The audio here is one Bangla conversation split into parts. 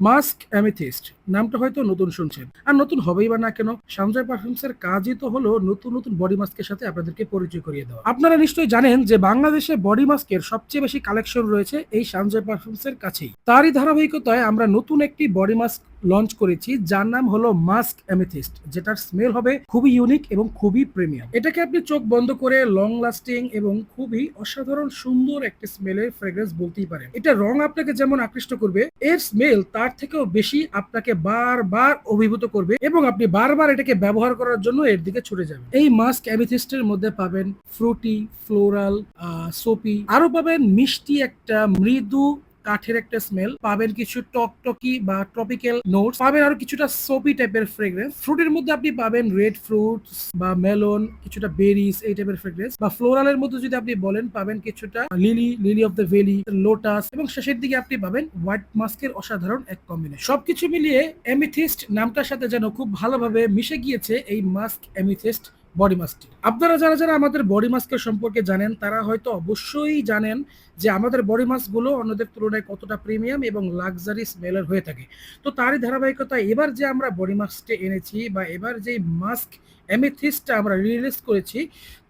Mask amethyst. নামটা হয়তো নতুন শুনছেন। আর নতুন হবেই বা না কেন সানজয় পারফিউমস এর কাজই তো হলো নতুন নতুন বডি মাস্কের সাথে আপনাদেরকে পরিচয় করিয়ে দেওয়া। আপনারা নিশ্চয়ই জানেন যে বাংলাদেশে বডি মাস্কের সবচেয়ে বেশি কালেকশন রয়েছে এই সানজয় পারফিউমস এর কাছেই। তারই ধারাবাহিকতায় আমরা নতুন একটি বডি মাস্ক লঞ্চ করেছি, যার নাম হলো মাস্ক অ্যামিথিস্ট যেটার স্মেল হবে খুবই ইউনিক এবং খুবই প্রিমিয়াম এটাকে আপনি চোখ বন্ধ করে লং লাস্টিং এবং খুবই অসাধারণ সুন্দর একটি স্মেলের ফ্রেগ্রেন্স বলতেই পারেন। এটা রং আপনাকে যেমন আকৃষ্ট করবে, এর স্মেল তার থেকেও বেশি আপনাকে বারবার অভিভূত করবে এবং আপনি বারবার এটাকে ব্যবহার করার জন্য এর দিকে ছুটে যাবেন। এই মাস্ক অ্যামিথিস্টের মধ্যে পাবেন ফ্রুটি ফ্লোরাল সোপি আরও পাবেন মিষ্টি একটা মৃদু কাঠের একটা স্মেল পাবেন কিছু টকটকি বা ট্রপিক্যাল নোটস পাবেন আরও কিছুটা সোপি টাইপের ফ্রেগ্রেন্স ফ্রুটের মধ্যে আপনি পাবেন রেড ফ্রুটস বা মেলন কিছুটা বেরিজ এই টাইপের ফ্রেগ্রেন্স বা ফ্লোরালের মধ্যে যদি আপনি বলেন, পাবেন কিছুটা lily lily of the valley lotus এবং শেষের দিকে আপনি পাবেন হোয়াইট মাস্কের অসাধারণ এক কম্বিনেশন সবকিছু মিলিয়ে এমিথিস্ট নামটার সাথে যেন খুব ভালোভাবে মিশে গিয়েছে এই মাস্ক এমিথিস্ট বডি মাস্কটি আপনারা যারা যারা আমাদের বডি মাস্কের সম্পর্কে জানেন, তারা হয়তো অবশ্যই জানেন যে আমাদের বডি মাস্কগুলো অন্যদের তুলনায় কতটা প্রিমিয়াম এবং লাক্সারি স্মেলের হয়ে থাকে। তো তারই ধারাবাহিকতায় এবার যে আমরা বডি মাস্কটা এনেছি বা এবার যে মাস্ক এমিথিসটা আমরা রিলিজ করেছি,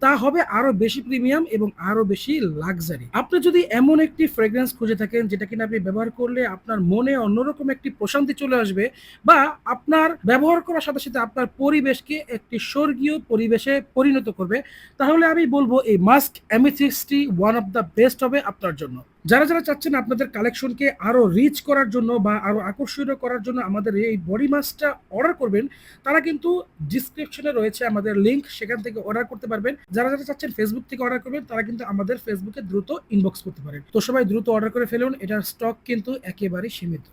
তা হবে আরও বেশি প্রিমিয়াম এবং আরও বেশি লাক্সারি আপনি যদি এমন একটি ফ্রেগ্রেন্স খুঁজে থাকেন, যেটা কিনা আপনি ব্যবহার করলে আপনার মনে অন্যরকম একটি প্রশান্তি চলে আসবে বা আপনার ব্যবহার করার সাথে সাথে আপনার পরিবেশকে একটি স্বর্গীয় পরিবেশে পরিণত করবে, তাহলে আমি বলব এই মাস্ক অ্যামিথিসটি ওয়ান অফ দ্য বেস্ট হবে আপনার জন্য। যারা যারা চাচ্ছেন আপনাদের কালেকশনকে আরও রিচ করার জন্য বা আরও আকর্ষণীয় করার জন্য আমাদের এই বডি মাস্কটা অর্ডার করবেন, তারা কিন্তু ডিসক্রিপশনে রয়েছে আমাদের লিংক সেখান থেকে অর্ডার করতে পারবেন। যারা যারা চাচ্ছেন ফেসবুক থেকে অর্ডার করবেন, তারা কিন্তু আমাদের ফেসবুকে দ্রুত ইনবক্স করতে পারেন। তো সবাই দ্রুত অর্ডার করে ফেলুন, এটার স্টক কিন্তু একেবারেই সীমিত।